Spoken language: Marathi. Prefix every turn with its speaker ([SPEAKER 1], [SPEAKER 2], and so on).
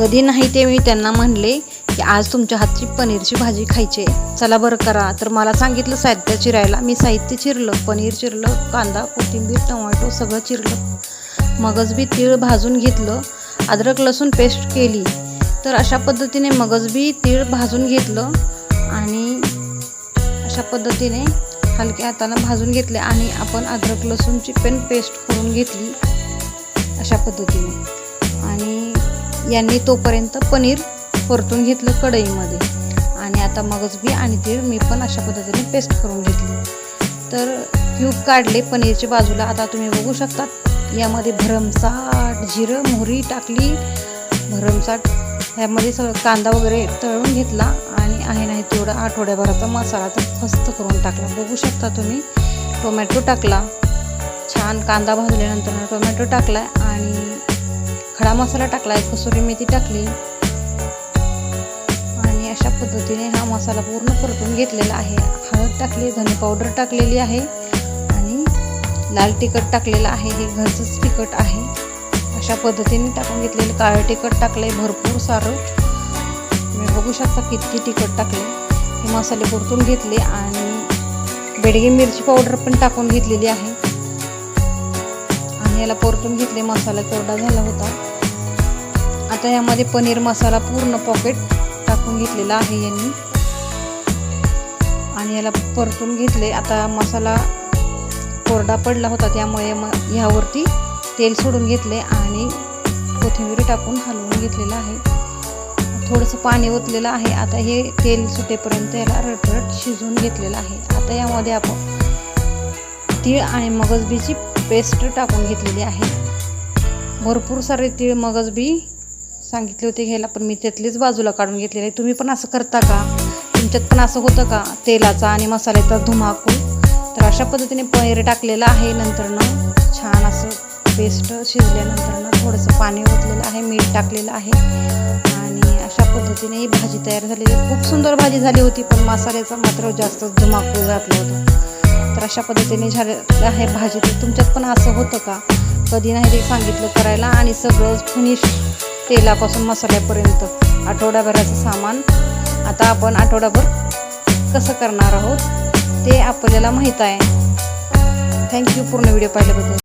[SPEAKER 1] कधी नाही ते मी त्यांना म्हणले की आज तुमच्या हातची पनीरची भाजी खायची आहे. चला बरं करा. तर मला सांगितलं साहित्य चिरायला. मी साहित्य चिरलं पनीर चिरलं कांदा कोथिंबीर टोमॅटो सगळं चिरलं. मगच बी तीळ भाजून घेतलं. अद्रक लसूण पेस्ट केली. तर अशा पद्धतीने मगज बी तीळ भाजून घेतलं आणि अशा पद्धतीने हलक्या हाताला भाजून घेतले आणि आपण अद्रक लसूणची पण पेस्ट करून घेतली अशा पद्धतीने. आणि यांनी तोपर्यंत पनीर परतून घेतलं कढईमध्ये. आणि आता मगच बी आणि तीळ मी पण अशा पद्धतीने पेस्ट करून घेतली. तर क्यूब काढले पनीरच्या बाजूला. आता तुम्ही बघू शकता यामध्ये भरमसाट जिरं मोहरी टाकली. भरमसाट ह्यामध्ये सगळं कांदा वगैरे तळून घेतला. आणि आहे नाही तेवढा आठवड्याभराचा मसाला तर फस्त करून टाकला. बघू शकता तुम्ही टोमॅटो टाकला. छान कांदा भाजल्यानंतर टोमॅटो टाकला. आणि खडा मसाला टाकला आहे कसुरी मेथी टाकली. आणि अशा पद्धतीने हा मसाला पूर्ण परतून घेतलेला आहे. हळद टाकली धने पावडर टाकलेली आहे. आणि लाल तिखट टाकलेलं आहे. हे घरचंच तिखट आहे. अशा पद्धतीने टाकून घेतलेलं काळं तिखट टाकलं आहे भरपूर सारं. तुम्ही बघू शकता किती तिखट टाकले हे मसाले परतून घेतले आणि बेडगी मिरची पावडर पण टाकून घेतलेली आहे. आणि याला परतून घेतले मसाला कोरडा झाला होता. आता यामध्ये पनीर मसाला पूर्ण पॉकेट टाकून घेतलेला आहे यांनी. आणि याला परतून घेतले. आता मसाला कोरडा पडला होता त्यामुळे मग ह्यावरती तेल सोडून घेतले आणि कोथिंबीर टाकून हलवून घेतलेलं आहे. थोडंसं पाणी ओतलेलं आहे. आता हे तेल सुटेपर्यंत याला रटरट शिजवून घेतलेलं आहे. आता यामध्ये आपण तीळ आणि मगजबीची पेस्ट टाकून घेतलेली आहे. भरपूर सारे तीळ मगजबी सांगितले होते घ्यायला पण मी त्यातलीच बाजूला काढून घेतलेले आहे. तुम्ही पण असं करता का? तुमच्यात पण असं होतं का? तेलाचा आणि मसाल्याचा धुमाकूळ? तर अशा पद्धतीने पनीर टाकलेलं आहे नंतरनं. छान असं पेस्ट शिजल्यानंतरनं थोडंसं पाणी ओतलेलं आहे मीठ टाकलेलं आहे. आणि अशा पद्धतीने ही भाजी तयार झालेली खूप सुंदर भाजी झाली होती पण मसाल्याचा मात्र जास्त धुमाकूळ घातला होता. तर अशा पद्धतीने झालेलं आहे भाजी. तर तुमच्यात पण असं होतं का? कधी नाही ते सांगितलं करायला आणि सगळं फिनिश तेलापासून मसाल्यापर्यंत आठवड्याभराचं सामान आता आपण आठवड्याभर कसं करणार आहोत ते आपल्याला माहीत आहे. थँक्यू पूर्ण व्हिडिओ पाहिल्याबद्दल.